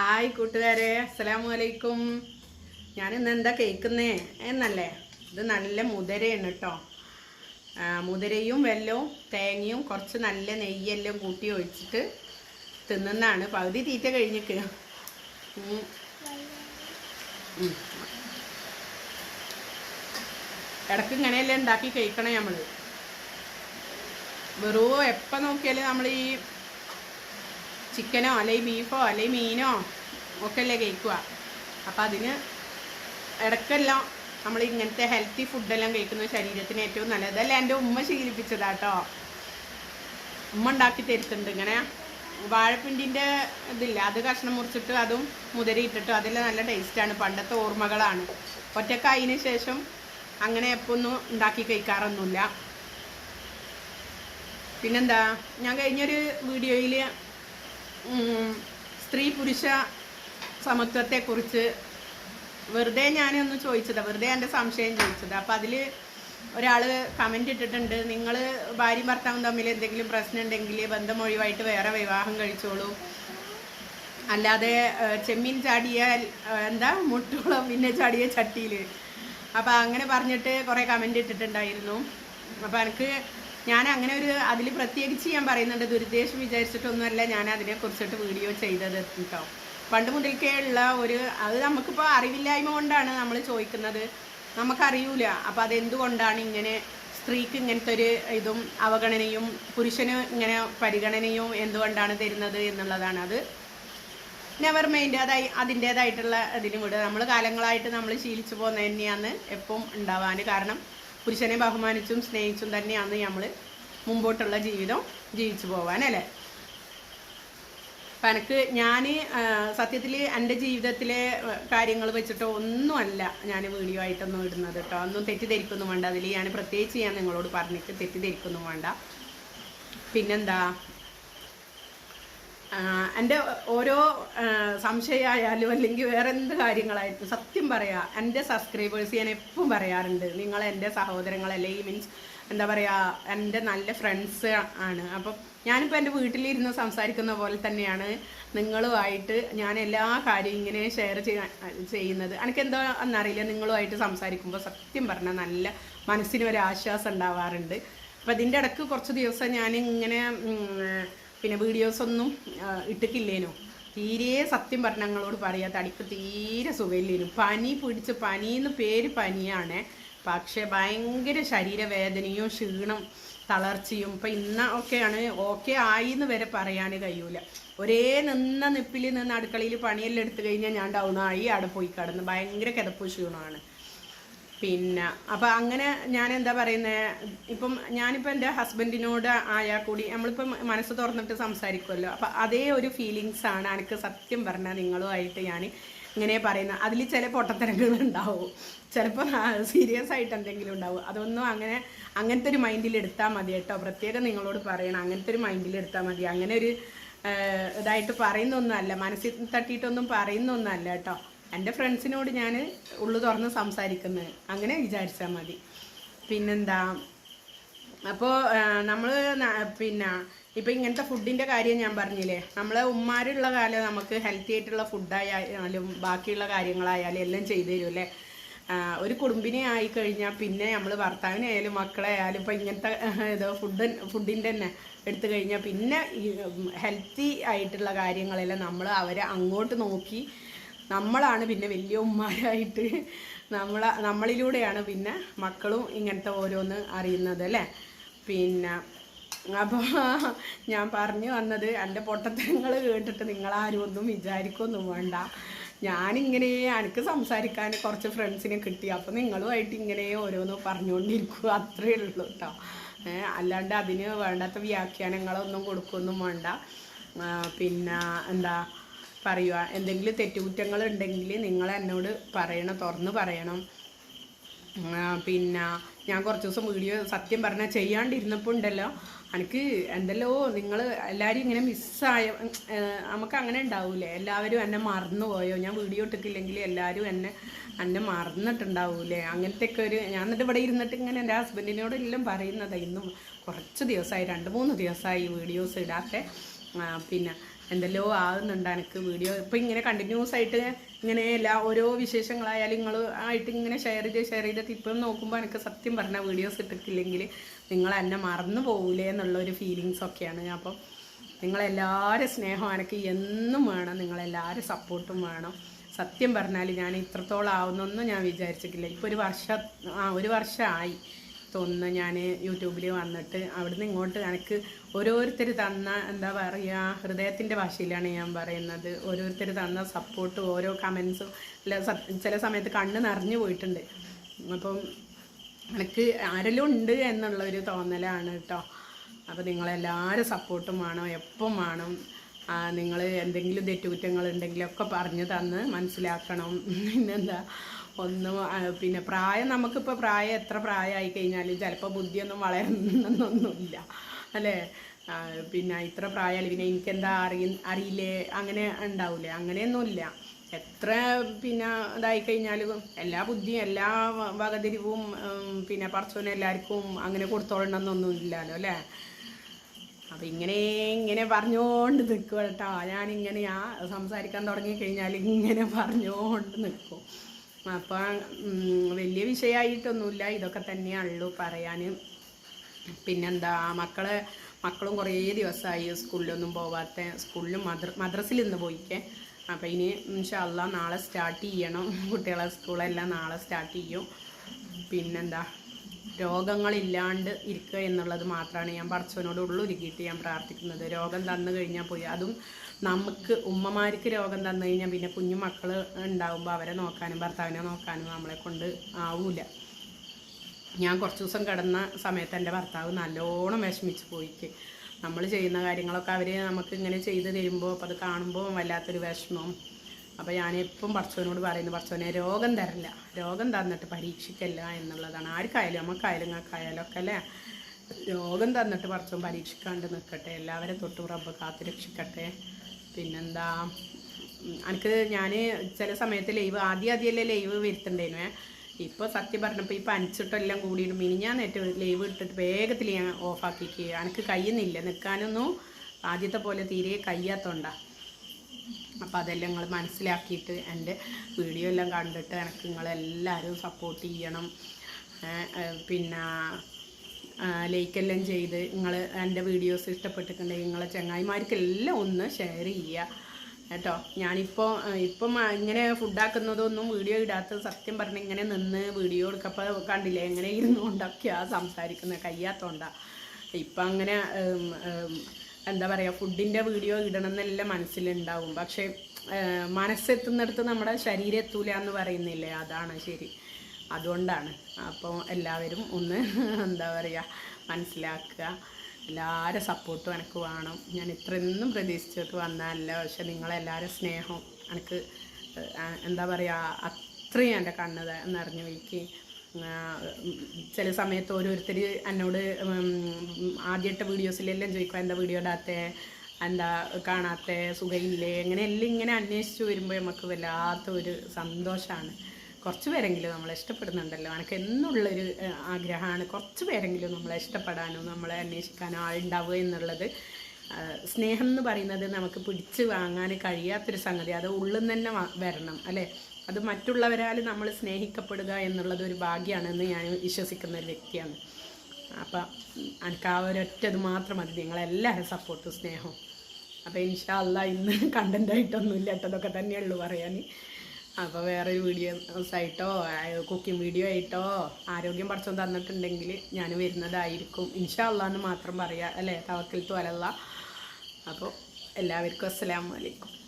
Hi കൂട്ടുകാരെ അസ്സലാമു അലൈക്കും ഞാൻ ഇന്ന് എന്താ കേൾക്കുന്നേ? എന്നല്ലേ? ഇത് നല്ല മുതിരയാണ് കേട്ടോ മുതിരയും വെല്ലവും തേങ്ങയും കുറച്ച് നല്ല നെയ്യെല്ലാം കൂട്ടി ഒഴിച്ചിട്ട് തിന്നുന്നതാണ്. പകുതി തീറ്റ കഴിഞ്ഞിട്ട്. ഇടയ്ക്ക് ഇങ്ങനെയല്ലേ ഉണ്ടാക്കി കഴിക്കണം നമ്മൾ വെറും എപ്പോൾ നോക്കിയാലും നമ്മൾ ഈ ചിക്കനോ അല്ലെങ്കിൽ ബീഫോ അല്ലെങ്കിൽ മീനോ ഒക്കെ അല്ലേ കഴിക്കുക. അപ്പം അതിന് ഇടയ്ക്കെല്ലാം നമ്മൾ ഇങ്ങനത്തെ ഹെൽത്തി ഫുഡെല്ലാം കഴിക്കുന്നത് ശരീരത്തിന് ഏറ്റവും നല്ലത്. അതല്ല എന്റെ ഉമ്മ ശീലിപ്പിച്ചതാട്ടോ. ഉമ്മ ഉണ്ടാക്കി തരുത്തുണ്ട് ഇങ്ങനെ. വാഴപ്പിണ്ടിന്റെ ഇതില്ല അത് കഷ്ണം മുറിച്ചിട്ട് അതും മുതിരയിട്ടിട്ട് അതെല്ലാം നല്ല ടേസ്റ്റാണ് പണ്ടത്തെ ഓർമ്മകളാണ്. ഒറ്റക്കായതിനു ശേഷം അങ്ങനെ എപ്പോൾ ഒന്നും ഉണ്ടാക്കി കഴിക്കാറൊന്നുമില്ല. പിന്നെന്താ? ഞാൻ കഴിഞ്ഞൊരു വീഡിയോയിൽ സ്ത്രീ പുരുഷ സമത്വത്തെക്കുറിച്ച് വെറുതെ ഞാനൊന്ന് ചോദിച്ചതാണ് വെറുതെ എന്റെ സംശയം ചോദിച്ചത്. അപ്പം അതിൽ ഒരാൾ കമന്റ് ഇട്ടിട്ടുണ്ട്. നിങ്ങൾ ഭാര്യയും ഭർത്താവും തമ്മിൽ എന്തെങ്കിലും പ്രശ്നം ഉണ്ടെങ്കിൽ ബന്ധം ഒഴിവായിട്ട് വേറെ വിവാഹം കഴിച്ചോളൂ. അല്ലാതെ ചെമ്മീൻ ചാടിയാൽ എന്താ മുട്ടോളം പിന്നെ ചാടിയ ചട്ടിയിൽ അപ്പം അങ്ങനെ പറഞ്ഞിട്ട് കുറേ കമന്റ് ഇട്ടിട്ടുണ്ടായിരുന്നു. അപ്പം എനിക്ക് ഞാൻ അങ്ങനെ ഒരു അതിൽ പ്രത്യേകിച്ച് ഞാൻ പറയുന്നുണ്ട് ദുരുദ്ദേശം വിചാരിച്ചിട്ടൊന്നുമല്ല ഞാൻ അതിനെ കുറിച്ചിട്ട് വീഡിയോ ചെയ്തത് കേട്ടോ. പണ്ട് മുതൽക്കേ ഉള്ള ഒരു അത് നമുക്കിപ്പോൾ അറിവില്ലായ്മ കൊണ്ടാണ് നമ്മൾ ചോദിക്കുന്നത്. നമുക്കറിയൂല. അപ്പം അതെന്തുകൊണ്ടാണ് ഇങ്ങനെ സ്ത്രീക്ക് ഇങ്ങനത്തെ ഒരു ഇതും അവഗണനയും പുരുഷന് ഇങ്ങനെ പരിഗണനയും എന്തുകൊണ്ടാണ് തരുന്നത് എന്നുള്ളതാണ്. അത് നെവർ മൈൻഡ് അതായി അതിന്റേതായിട്ടുള്ള ഇതിനും വിടുക നമ്മൾ കാലങ്ങളായിട്ട് നമ്മൾ ശീലിച്ചു പോകുന്നത് തന്നെയാണ് എപ്പം ഉണ്ടാവാൻ. കാരണം പുരുഷനെ ബഹുമാനിച്ചും സ്നേഹിച്ചും തന്നെയാണ് നമ്മൾ മുമ്പോട്ടുള്ള ജീവിതം ജീവിച്ചു പോവാൻ അല്ലേ? അപ്പം എനിക്ക് ഞാൻ സത്യത്തിൽ എന്റെ ജീവിതത്തിലെ കാര്യങ്ങൾ വെച്ചിട്ടോ ഒന്നുമല്ല ഞാൻ വീഡിയോ ആയിട്ടൊന്നും ഇടുന്നത് കേട്ടോ. ഒന്നും തെറ്റിദ്ധരിക്കൊന്നും വേണ്ട. അതിൽ ഞാൻ പ്രത്യേകിച്ച് ഞാൻ നിങ്ങളോട് പറഞ്ഞിട്ട് തെറ്റിദ്ധരിക്കൊന്നും വേണ്ട. പിന്നെന്താ? എന്റെ ഓരോ സംശയമായാലും അല്ലെങ്കിൽ വേറെ എന്ത് കാര്യങ്ങളായിട്ടും സത്യം പറയാ എന്റെ സബ്സ്ക്രൈബേഴ്സ് ഞാൻ എപ്പം പറയാറുണ്ട് നിങ്ങൾ എന്റെ സഹോദരങ്ങൾ അല്ലെങ്കിൽ മീൻസ് എന്താ പറയുക എന്റെ നല്ല ഫ്രണ്ട്സ് ആണ്. അപ്പം ഞാനിപ്പോൾ എന്റെ വീട്ടിലിരുന്ന് സംസാരിക്കുന്ന പോലെ തന്നെയാണ് നിങ്ങളുമായിട്ട് ഞാൻ എല്ലാ കാര്യവും ഇങ്ങനെ ഷെയർ ചെയ്യുന്നത്. എനിക്ക് എന്തോ എന്നറിയില്ല നിങ്ങളുമായിട്ട് സംസാരിക്കുമ്പോൾ സത്യം പറഞ്ഞാൽ നല്ല മനസ്സിന് ഒരു ആശ്വാസം ഉണ്ടാവാറുണ്ട്. അപ്പം അതിന്റെ ഇടയ്ക്ക് കുറച്ച് ദിവസം ഞാൻ ഇങ്ങനെ പിന്നെ വീഡിയോസ് ഒന്നും ഇട്ടിട്ടില്ലേനു? തീരെ സത്യം പറഞ്ഞ ഞങ്ങളോട് പറയാ തടിക്ക് തീരെ സുഖമില്ലേനു. പനി പിടിച്ച് പനിന്ന് പേര് പനിയാണ്. പക്ഷേ ഭയങ്കര ശരീരവേദനയും ക്ഷീണം തളർച്ചയും ഇപ്പം ഇന്ന ഒക്കെയാണ് ഓക്കെ ആയി എന്ന് വരെ പറയാൻ കഴിയൂല. ഒരേ നിന്ന നിപ്പിൽ നിന്ന് അടുക്കളയിൽ പണിയെല്ലാം എടുത്തു കഴിഞ്ഞാൽ ഞാൻ ഡൗണായി അവിടെ പോയി കിടന്ന്. ഭയങ്കര കിതപ്പ് ക്ഷീണമാണ്. പിന്നെ അപ്പം അങ്ങനെ ഞാൻ എന്താ പറയുന്നത് ഇപ്പം ഞാനിപ്പോൾ എന്റെ ഹസ്ബൻഡിനോട് ആയാൽ കൂടി നമ്മളിപ്പം മനസ്സ് തുറന്നിട്ട് സംസാരിക്കുമല്ലോ അപ്പം അതേ ഒരു ഫീലിങ്സ് ആണ് എനിക്ക് സത്യം പറഞ്ഞാൽ നിങ്ങളുമായിട്ട് ഞാൻ ഇങ്ങനെ പറയുന്നത് അതിൽ ചില പൊട്ടത്തരങ്ങൾ ഉണ്ടാവും. ചിലപ്പോൾ സീരിയസ് ആയിട്ട് എന്തെങ്കിലും ഉണ്ടാവും. അതൊന്നും അങ്ങനെ അങ്ങനത്തെ ഒരു മൈൻഡിൽ എടുത്താൽ മതി കേട്ടോ. പ്രത്യേകം നിങ്ങളോട് പറയണം. അങ്ങനത്തെ ഒരു മൈൻഡിൽ എടുത്താൽ മതി. അങ്ങനെ ഒരു ഇതായിട്ട് ഇതായിട്ട് പറയുന്നൊന്നുമല്ല മനസ്സിൽ തട്ടിയിട്ടൊന്നും പറയുന്നൊന്നുമല്ല കേട്ടോ. എന്റെ ഫ്രണ്ട്സിനോട് ഞാൻ ഉള്ളു തുറന്ന് സംസാരിക്കുന്നത് അങ്ങനെ വിചാരിച്ചാൽ മതി. പിന്നെന്താ? അപ്പോൾ നമ്മൾ പിന്നെ ഇപ്പം ഇങ്ങനത്തെ ഫുഡിന്റെ കാര്യം ഞാൻ പറഞ്ഞില്ലേ? നമ്മളെ ഉമ്മാരുള്ള കാലം നമുക്ക് ഹെൽത്തി ആയിട്ടുള്ള ഫുഡായാലും ബാക്കിയുള്ള കാര്യങ്ങളായാലും എല്ലാം ചെയ്തു തരും അല്ലേ? ഒരു കുടുംബിനെ ആയി കഴിഞ്ഞാൽ പിന്നെ നമ്മൾ ഭർത്താവിനായാലും മക്കളായാലും ഇപ്പം ഇങ്ങനത്തെ ഇത് ഫുഡ് ഫുഡിന്റെ തന്നെ എടുത്തു കഴിഞ്ഞാൽ പിന്നെ ഹെൽത്തി ആയിട്ടുള്ള കാര്യങ്ങളെല്ലാം നമ്മൾ അവരെ അങ്ങോട്ട് നോക്കി നമ്മളാണ് പിന്നെ വലിയ ഉമ്മാരായിട്ട്. നമ്മൾ നമ്മളിലൂടെയാണ് പിന്നെ മക്കളും ഇങ്ങനത്തെ ഓരോന്ന് അറിയുന്നത് അല്ലേ? പിന്നെ അപ്പോൾ ഞാൻ പറഞ്ഞു വന്നത് എന്റെ പൊട്ടത്തരങ്ങൾ കേട്ടിട്ട് നിങ്ങളാരും ഒന്നും വിചാരിക്കൊന്നും വേണ്ട. ഞാനിങ്ങനെ എനിക്ക് സംസാരിക്കാൻ കുറച്ച് ഫ്രണ്ട്സിനെ കിട്ടി. അപ്പോൾ നിങ്ങളുമായിട്ട് ഇങ്ങനെ ഓരോന്ന് പറഞ്ഞുകൊണ്ടിരിക്കുക. അത്രയേ ഉള്ളൂ കേട്ടോ അല്ലാണ്ട് അതിന് വേണ്ടാത്ത വ്യാഖ്യാനങ്ങളൊന്നും കൊടുക്കൊന്നും വേണ്ട. പിന്നെ എന്താ പറയുക. എന്തെങ്കിലും തെറ്റുകുറ്റങ്ങൾ ഉണ്ടെങ്കിൽ നിങ്ങൾ എന്നോട് പറയണം തുറന്ന് പറയണം. പിന്നെ ഞാൻ കുറച്ച് ദിവസം വീഡിയോ സത്യം പറഞ്ഞാൽ ചെയ്യാണ്ടിരുന്നപ്പോൾ ഉണ്ടല്ലോ എനിക്ക് എന്തല്ലോ നിങ്ങൾ എല്ലാവരും ഇങ്ങനെ മിസ്സായ നമുക്ക് അങ്ങനെ ഉണ്ടാവൂലേ? എല്ലാവരും എന്നെ മറന്നു പോയോ? ഞാൻ വീഡിയോ ഇട്ടിട്ടില്ലെങ്കിൽ എല്ലാവരും എന്നെ എന്നെ മറന്നിട്ടുണ്ടാവൂലേ? അങ്ങനത്തെ ഒക്കെ ഒരു ഞാൻ എന്നിട്ട് ഇവിടെ ഇരുന്നിട്ട് ഇങ്ങനെ എന്റെ ഹസ്ബൻഡിനോട് എല്ലാം പറയുന്നത്. ഇന്നും കുറച്ച് ദിവസമായി രണ്ട് മൂന്ന് ദിവസമായി വീഡിയോസ് ഇടാത്ത. പിന്നെ എന്തെല്ലോ ആകുന്നുണ്ട് എനിക്ക് വീഡിയോ ഇപ്പം ഇങ്ങനെ കണ്ടിന്യൂസ് ആയിട്ട് ഇങ്ങനെ എല്ലാ ഓരോ വിശേഷങ്ങളായാലും നിങ്ങൾ ആയിട്ട് ഇങ്ങനെ ഷെയർ ചെയ്ത് ഷെയർ ചെയ്തിട്ട് ഇപ്പം നോക്കുമ്പോൾ എനിക്ക് സത്യം പറഞ്ഞാൽ വീഡിയോസ് ഇട്ടിട്ടില്ലെങ്കിൽ നിങ്ങൾ എന്നെ മറന്നു പോകില്ലേ എന്നുള്ള ഒരു ഫീലിങ്സ് ഞാൻ അപ്പം നിങ്ങളെല്ലാവരും സ്നേഹം എനിക്ക് എന്നും വേണം. നിങ്ങളെല്ലാവരും സപ്പോർട്ടും വേണം. സത്യം പറഞ്ഞാൽ ഞാൻ ഇത്രത്തോളം ആവുന്നൊന്നും ഞാൻ വിചാരിച്ചിട്ടില്ല. ഇപ്പോൾ ഒരു വർഷം ആ ഒരു വർഷമായി തോന്നുന്നു ഞാൻ യൂട്യൂബിൽ വന്നിട്ട്. അവിടുന്ന് ഇങ്ങോട്ട് എനിക്ക് ഓരോരുത്തർ തന്ന എന്താ പറയുക ഹൃദയത്തിന്റെ ഭാഷയിലാണ് ഞാൻ പറയുന്നത്. ഓരോരുത്തർ തന്ന സപ്പോർട്ടും ഓരോ കമൻസും ചില സമയത്ത് കണ്ണ് നിറഞ്ഞു പോയിട്ടുണ്ട്. അപ്പം എനിക്ക് ആരെല്ലാം ഉണ്ട് എന്നുള്ള ഒരു തോന്നലാണ് കേട്ടോ അപ്പോൾ നിങ്ങളെല്ലാവരും സപ്പോർട്ടും വേണം എപ്പം വേണം നിങ്ങൾ എന്തെങ്കിലും തെറ്റുകുറ്റങ്ങൾ ഉണ്ടെങ്കിലൊക്കെ പറഞ്ഞു തന്ന് മനസ്സിലാക്കണം. പിന്നെന്താ ഒന്നും പിന്നെ പ്രായം നമുക്കിപ്പോൾ പ്രായം എത്ര പ്രായമായി കഴിഞ്ഞാലും ചിലപ്പോൾ ബുദ്ധിയൊന്നും വളരുന്നൊന്നുമില്ല അല്ലേ? പിന്നെ ഇത്ര പ്രായമായി പിന്നെ എനിക്കെന്താ അറിയ അറിയില്ലേ? അങ്ങനെ ഉണ്ടാവില്ലേ അങ്ങനെയൊന്നുമില്ല. എത്ര പിന്നെ ഇതായി കഴിഞ്ഞാലും എല്ലാ ബുദ്ധിയും എല്ലാ വകതിരിവും പിന്നെ പറച്ചോനും എല്ലാവർക്കും അങ്ങനെ കൊടുത്തോളണമെന്നൊന്നും ഇല്ലല്ലോ അല്ലേ? അപ്പം ഇങ്ങനെ ഇങ്ങനെ പറഞ്ഞുകൊണ്ട് നിൽക്കും കേട്ടോ. ഞാനിങ്ങനെ ആ സംസാരിക്കാൻ തുടങ്ങി കഴിഞ്ഞാൽ ഇങ്ങനെ പറഞ്ഞുകൊണ്ട് നിൽക്കും അപ്പം വലിയ വിഷയമായിട്ടൊന്നുമില്ല. ഇതൊക്കെ തന്നെയുള്ളൂ പറയാൻ പിന്നെന്താ മക്കളെ മക്കളും കുറേ ദിവസമായി സ്കൂളിലൊന്നും പോവാത്ത സ്കൂളിലും മദ്ര മദ്രസിൽ ഇന്ന് പോയിക്കേ. അപ്പം ഇനി ഇൻഷല്ല നാളെ സ്റ്റാർട്ട് ചെയ്യണം. കുട്ടികളെ സ്കൂളെല്ലാം നാളെ സ്റ്റാർട്ട് ചെയ്യും. പിന്നെന്താ രോഗങ്ങളില്ലാണ്ട് ഇരിക്കുക എന്നുള്ളത് മാത്രമാണ് ഞാൻ പറച്ചവനോട് ഉള്ളുരുക്കിയിട്ട് ഞാൻ പ്രാർത്ഥിക്കുന്നത്. രോഗം തന്നു കഴിഞ്ഞാൽ പോയി അതും നമുക്ക് ഉമ്മമാർക്ക് രോഗം തന്നു കഴിഞ്ഞാൽ പിന്നെ കുഞ്ഞു ഉണ്ടാവുമ്പോൾ അവരെ നോക്കാനും ഭർത്താവിനെ നോക്കാനും നമ്മളെ കൊണ്ട് ആവൂല. ഞാൻ കുറച്ച് ദിവസം കിടന്ന സമയത്ത് എന്റെ ഭർത്താവ് നല്ലോണം വിഷമിച്ച് പോയിക്ക് നമ്മൾ ചെയ്യുന്ന കാര്യങ്ങളൊക്കെ അവർ നമുക്ക് ഇങ്ങനെ ചെയ്ത് തരുമ്പോൾ അപ്പോൾ അത് കാണുമ്പോൾ വല്ലാത്തൊരു വിഷമം. അപ്പോൾ ഞാനെപ്പം പഠിച്ചവനോട് പറയുന്നു പഠിച്ചവനെ രോഗം തരില്ല രോഗം തന്നിട്ട് പരീക്ഷിക്കല്ല എന്നുള്ളതാണ്. ആർക്കായാലും നമുക്കായാലും നിങ്ങൾക്കായാലും ഒക്കെ അല്ലേ? രോഗം തന്നിട്ട് പഠിച്ചവൻ പരീക്ഷിക്കാണ്ട് നിൽക്കട്ടെ എല്ലാവരും തൊട്ട് റബ്ബ് കാത്തു രക്ഷിക്കട്ടെ. പിന്നെന്താ? എനിക്ക് ഞാൻ ചില സമയത്ത് ലൈവ് ആദ്യം ആദ്യമല്ലേ ലൈവ് വരുത്തുണ്ടേനുവേ ഇപ്പോൾ സത്യം പറഞ്ഞപ്പോൾ ഈ പനിച്ചിട്ടെല്ലാം കൂടിയിട്ട് മിനിഞ്ഞാൽ നേരിട്ട് ലൈവ് ഇട്ടിട്ട് വേഗത്തിൽ ഞാൻ ഓഫാക്കിക്കുക എനിക്ക് കഴിയുന്നില്ല. നിൽക്കാനൊന്നും ആദ്യത്തെ പോലെ തീരെ കഴിയാത്തോണ്ടാ. അപ്പോൾ അതെല്ലാം നിങ്ങൾ മനസ്സിലാക്കിയിട്ട് എന്റെ വീഡിയോ എല്ലാം കണ്ടിട്ട് എനിക്ക് നിങ്ങളെല്ലാവരും സപ്പോർട്ട് ചെയ്യണം. പിന്നെ ലൈക്കെല്ലാം ചെയ്ത് നിങ്ങൾ എന്റെ വീഡിയോസ് ഇഷ്ടപ്പെട്ടിട്ടുണ്ടെങ്കിൽ നിങ്ങളെ ചങ്ങായിമാർക്കെല്ലാം ഒന്ന് ഷെയർ ചെയ്യുക കേട്ടോ. ഞാനിപ്പോൾ ഇപ്പം ഇങ്ങനെ ഫുഡാക്കുന്നതൊന്നും വീഡിയോ ഇടാത്തത് സത്യം പറഞ്ഞ് ഇങ്ങനെ നിന്ന് വീഡിയോ എടുക്കപ്പോൾ കണ്ടില്ലേ? എങ്ങനെ ഇരുന്നുകൊണ്ടൊക്കെയാണ് സംസാരിക്കുന്നത് കഴിയാത്തോണ്ടാ ഇപ്പം അങ്ങനെ എന്താ പറയുക ഫുഡിന്റെ വീഡിയോ ഇടണം എന്നെല്ലാം മനസ്സിലുണ്ടാവും. പക്ഷേ മനസ്സെത്തുന്നിടത്ത് നമ്മുടെ ശരീരം എത്തൂല എന്ന് പറയുന്നില്ലേ? അതാണ് ശരി. അതുകൊണ്ടാണ്. അപ്പോൾ എല്ലാവരും ഒന്ന് എന്താ പറയുക മനസ്സിലാക്കുക. എല്ലാവരും സപ്പോർട്ടും എനിക്ക് വേണം. ഞാൻ ഇത്രയൊന്നും പ്രതീക്ഷിച്ചിട്ട് വന്നതല്ല. പക്ഷെ നിങ്ങളെല്ലാവരും സ്നേഹം എനിക്ക് എന്താ പറയുക അത്രയും എന്റെ കണ്ണ് നിറഞ്ഞു വയ്ക്കി ചില സമയത്ത് ഓരോരുത്തർ എന്നോട് ആദ്യത്തെ വീഡിയോസിലെല്ലാം ചോദിക്കും എന്താ വീഡിയോ ഇടാത്ത? എന്താ കാണാത്ത? സുഖയില്ലേ? അങ്ങനെ എല്ലാം ഇങ്ങനെ അന്വേഷിച്ച് വരുമ്പോൾ നമുക്ക് വല്ലാത്ത ഒരു സന്തോഷമാണ് കുറച്ച് പേരെങ്കിലും നമ്മളെ ഇഷ്ടപ്പെടുന്നുണ്ടല്ലോ. എനിക്ക് എന്നുള്ളൊരു ആഗ്രഹമാണ്. കുറച്ച് പേരെങ്കിലും നമ്മളെ ഇഷ്ടപ്പെടാനോ നമ്മളെ അന്വേഷിക്കാനോ ആളുണ്ടാവുക എന്നുള്ളത്. സ്നേഹം എന്ന് പറയുന്നത് നമുക്ക് പിടിച്ച് വാങ്ങാൻ കഴിയാത്തൊരു സംഗതി. അത് ഉള്ളിൽ തന്നെ വരണം അല്ലേ? അത് മറ്റുള്ളവരാൽ നമ്മൾ സ്നേഹിക്കപ്പെടുക എന്നുള്ളത് ഒരു ഭാഗ്യമാണെന്ന് ഞാൻ വിശ്വസിക്കുന്ന ഒരു വ്യക്തിയാണ്. അപ്പം എനിക്ക് ആ ഒരൊറ്റത് മാത്രം മതി. നിങ്ങളെല്ലാവരും സപ്പോർട്ടും സ്നേഹവും. അപ്പോൾ ഇൻഷാ അല്ല ഇന്ന് കണ്ടന്റായിട്ടൊന്നുമില്ല കേട്ടതൊക്കെ തന്നെയുള്ളൂ പറയാൻ അപ്പോൾ വേറൊരു വീഡിയോസ് ആയിട്ടോ കുക്കിംഗ് വീഡിയോ ആയിട്ടോ ആരോഗ്യം പഠിച്ചോ തന്നിട്ടുണ്ടെങ്കിൽ ഞാൻ വരുന്നതായിരിക്കും. ഇൻഷാ അല്ലാ എന്ന് മാത്രം പറയാം അല്ലേ? തവക്കൽ തോലല്ല. അപ്പോൾ എല്ലാവർക്കും അസ്സലാമു അലൈക്കും.